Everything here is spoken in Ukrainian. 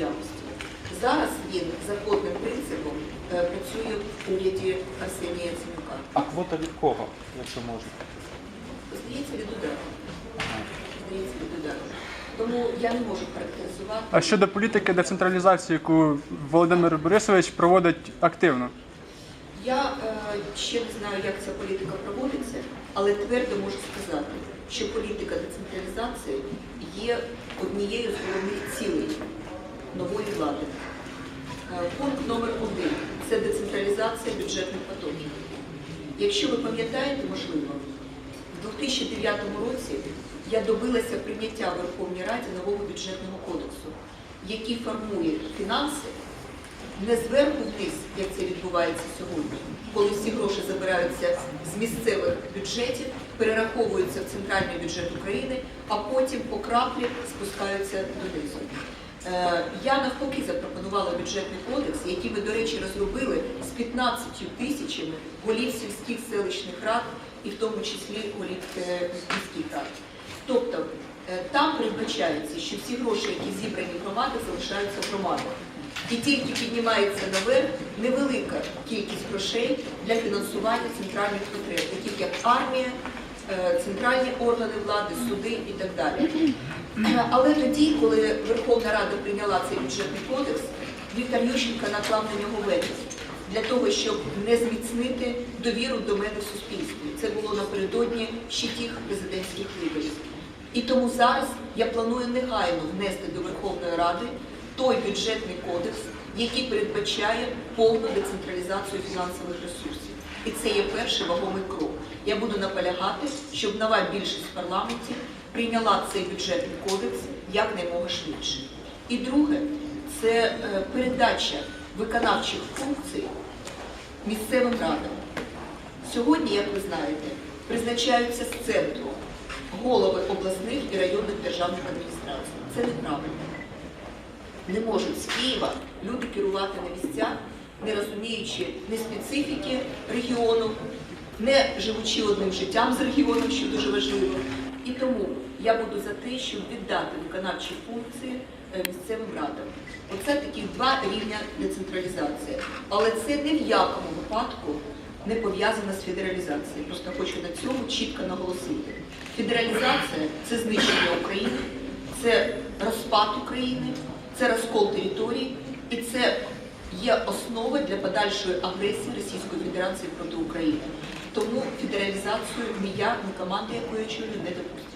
наявності. Зараз він законним принципом е, працює в уряді Арсенія Яценюка. А квота від кого, якщо можна? Здається, від удару. Здається, від удару. Тому я не можу характеризувати. А щодо політики децентралізації, яку Володимир Борисович проводить активно. Я е, ще не знаю, як ця політика проводиться, але твердо можу сказати, що політика децентралізації є однією з головних цілей нової влади. Е, пункт номер один це децентралізація бюджетних потоків. Якщо ви пам'ятаєте, можливо, в 2009 році я добилася прийняття в Верховній Раді нового бюджетного кодексу, який формує фінанси не зверху вниз, як це відбувається сьогодні, коли всі гроші забираються з місцевих бюджетів, перераховуються в центральний бюджет України, а потім по краплі спускаються донизу. Е, Я навпаки запропонувала бюджетний кодекс, який ми, до речі, розробили з 15 тисячами голів сільських селищних рад і в тому числі голів е, міських рад. Тобто е, там передбачається, що всі гроші, які зібрані в громадах, залишаються в. І тільки піднімається наверх невелика кількість грошей для фінансування центральних потреб, таких як армія, центральні органи влади, суди і так далі. Але тоді, коли Верховна Рада прийняла цей бюджетний кодекс, Віктор Ющенко наклав на нього вето для того, щоб не зміцнити довіру до мене в суспільстві. Це було напередодні ще тих президентських виборів. І тому зараз я планую негайно внести до Верховної Ради той бюджетний кодекс, який передбачає повну децентралізацію фінансових ресурсів. І це є перший вагомий крок. Я буду наполягати, щоб нова більшість в парламенті прийняла цей бюджетний кодекс якнаймога швидше. І друге, це е, передача виконавчих функцій місцевим радам. Сьогодні, як ви знаєте, призначаються з центру голови обласних і районних державних адміністрацій. Це неправильно. Не можуть з Києва люди керувати на місцях, не розуміючи ні специфіки регіону, не живучи одним життям з регіоном, що дуже важливо. І тому я буду за те, щоб віддати виконавчі функції е, місцевим радам. Оце такі два рівня децентралізації. Але це ні в якому випадку не пов'язано з федералізацією. Просто хочу на цьому чітко наголосити. Федералізація це знищення України, це розпад України, це розкол територій, і це є основа для подальшої агресії Російської Федерації проти України. Тому федералізацію ні я, ні команда, якої очолюю, не допустимо.